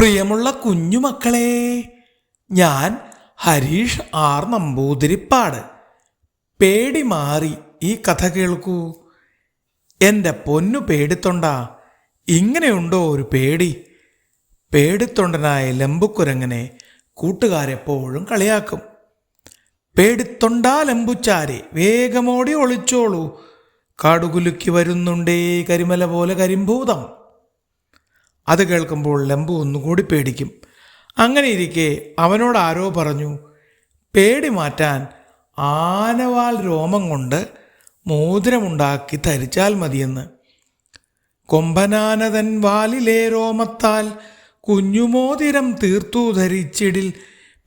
പ്രിയമുള്ള കുഞ്ഞുമക്കളെ ഞാൻ ഹരീഷ് ആർ നമ്പൂതിരിപ്പാട്. പേടി മാറി ഈ കഥ കേൾക്കൂ. എന്റെ പൊന്നു പേടിത്തൊണ്ട ഇങ്ങനെയുണ്ടോ ഒരു പേടി? പേടിത്തൊണ്ടനായ ലംബുക്കുരങ്ങനെ കൂട്ടുകാരെപ്പോഴും കളിയാക്കും. പേടിത്തൊണ്ടാ ലംബുച്ചാരെ വേഗമോടി ഒളിച്ചോളൂ. കാടുകുലുക്കി വരുന്നുണ്ടേ കരിമല പോലെ കരിമ്പൂതം. അത് കേൾക്കുമ്പോൾ ലംബു ഒന്നുകൂടി പേടിക്കും. അങ്ങനെ ഇരിക്കെ അവനോട് ആരോ പറഞ്ഞു പേടി മാറ്റാൻ ആനവാൽ രോമം കൊണ്ട് മോതിരമുണ്ടാക്കി ധരിച്ചാൽ മതിയെന്ന്. കൊമ്പനാനതൻ വാലിലെ രോമത്താൽ കുഞ്ഞുമോതിരം തീർത്തു ധരിച്ചിടിൽ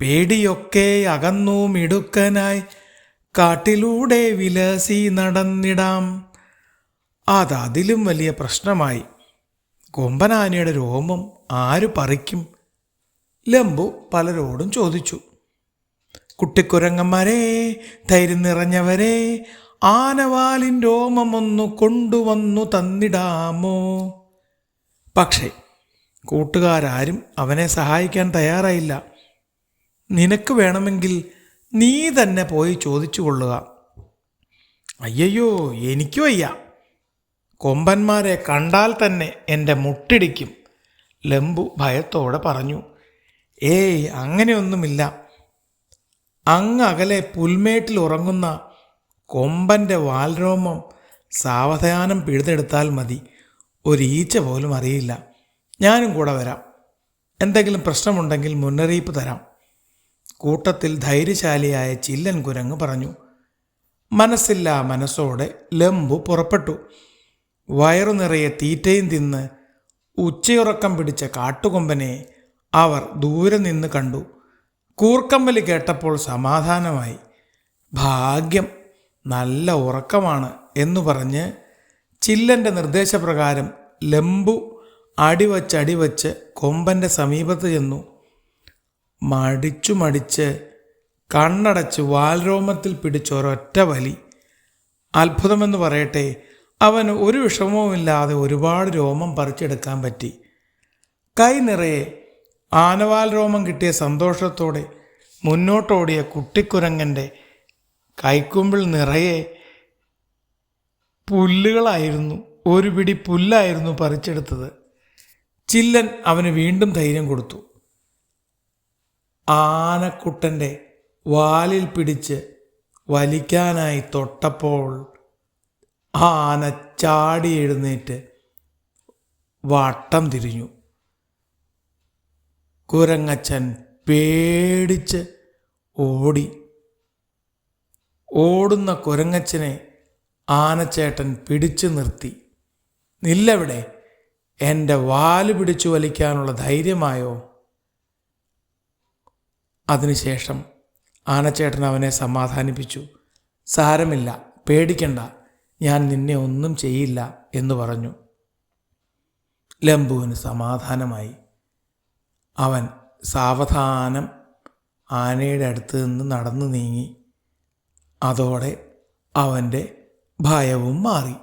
പേടിയൊക്കെ അകന്നു മിടുക്കനായി. കാട്ടിലൂടെ വിലസി നടന്നിടാം. അതതിലും വലിയ പ്രശ്നമായി. കൊമ്പനാനയുടെ രോമം ആര് പറിക്കും? ലംബു പലരോടും ചോദിച്ചു. കുട്ടിക്കുരങ്ങന്മാരെ ധൈര്യം നിറഞ്ഞവരെ ആനവാലിൻ ഒന്ന് കൊണ്ടുവന്നു തന്നിടാമോ? പക്ഷേ കൂട്ടുകാരാരും അവനെ സഹായിക്കാൻ തയ്യാറായില്ല. നിനക്ക് വേണമെങ്കിൽ നീ തന്നെ പോയി ചോദിച്ചു കൊള്ളുക അയ്യയ്യോ എനിക്ക് വയ്യ. കൊമ്പന്മാരെ കണ്ടാൽ തന്നെ എന്റെ മുട്ടിടിക്കും ലംബു ഭയത്തോടെ പറഞ്ഞു. ഏയ് അങ്ങനെയൊന്നുമില്ല. അങ്ങ് അകലെ പുൽമേട്ടിൽ ഉറങ്ങുന്ന കൊമ്പന്റെ വാൽരോമം സാവധാനം പിഴുതെടുത്താൽ മതി. ഒരീച്ച പോലും അറിയില്ല. ഞാനും കൂടെ വരാം. എന്തെങ്കിലും പ്രശ്നമുണ്ടെങ്കിൽ മുന്നറിയിപ്പ് തരാം. കൂട്ടത്തിൽ ധൈര്യശാലിയായ ചില്ലൻ കുരങ്ങ് പറഞ്ഞു. മനസ്സില്ലാ മനസ്സോടെ ലംബു പുറപ്പെട്ടു. വയറു നിറയെ തീറ്റയും തിന്ന് ഉച്ചയുറക്കം പിടിച്ച കാട്ടുകൊമ്പനെ അവർ ദൂരെ നിന്ന് കണ്ടു. കൂർക്കമ്പലി കേട്ടപ്പോൾ സമാധാനമായി. ഭാഗ്യം നല്ല ഉറക്കമാണ് എന്നു പറഞ്ഞ് ചില്ലന്റെ നിർദ്ദേശപ്രകാരം ലംബു അടിവച്ചടിവച്ച് കൊമ്പന്റെ സമീപത്ത് ചെന്നു. മടിച്ചു മടിച്ച് കണ്ണടച്ച് വാൽരോമത്തിൽ പിടിച്ചൊരൊറ്റ വലി. അത്ഭുതമെന്ന് പറയട്ടെ അവന് ഒരു വിഷമവുമില്ലാതെ ഒരുപാട് രോമം പറിച്ചെടുക്കാൻ പറ്റി. കൈ നിറയെ ആനവാൽ രോമം കിട്ടിയ സന്തോഷത്തോടെ മുന്നോട്ടോടിയ കുട്ടിക്കുരങ്ങന്റെ കൈക്കുമ്പിൾ നിറയെ പുല്ലുകളായിരുന്നു ഒരു പിടി പുല്ലായിരുന്നു പറിച്ചെടുത്തത്. ചില്ലൻ അവന് വീണ്ടും ധൈര്യം കൊടുത്തു. ആനക്കുട്ടന്റെ വാലിൽ പിടിച്ച് വലിക്കാനായി തൊട്ടപ്പോൾ ആന ചാടി എഴുന്നേറ്റ് വട്ടം തിരിഞ്ഞു. കുരങ്ങച്ചൻ പേടിച്ച് ഓടി. ഓടുന്ന കുരങ്ങച്ചനെ ആനച്ചേട്ടൻ പിടിച്ചു നിർത്തി. നില്ലവിടെ? എന്റെ വാൽ പിടിച്ചു വലിക്കാനുള്ള ധൈര്യമായോ? അതിനുശേഷം ആനച്ചേട്ടൻ അവനെ സമാധാനിപ്പിച്ചു. സാരമില്ല പേടിക്കണ്ട. ഞാൻ നിന്നെ ഒന്നും ചെയ്യില്ല എന്ന് പറഞ്ഞു. ലംബുവിന് സമാധാനമായി. അവൻ സാവധാനം ആനയുടെ അടുത്ത് നിന്ന് നടന്നു നീങ്ങി. അതോടെ അവന്റെ ഭയവും മാറി.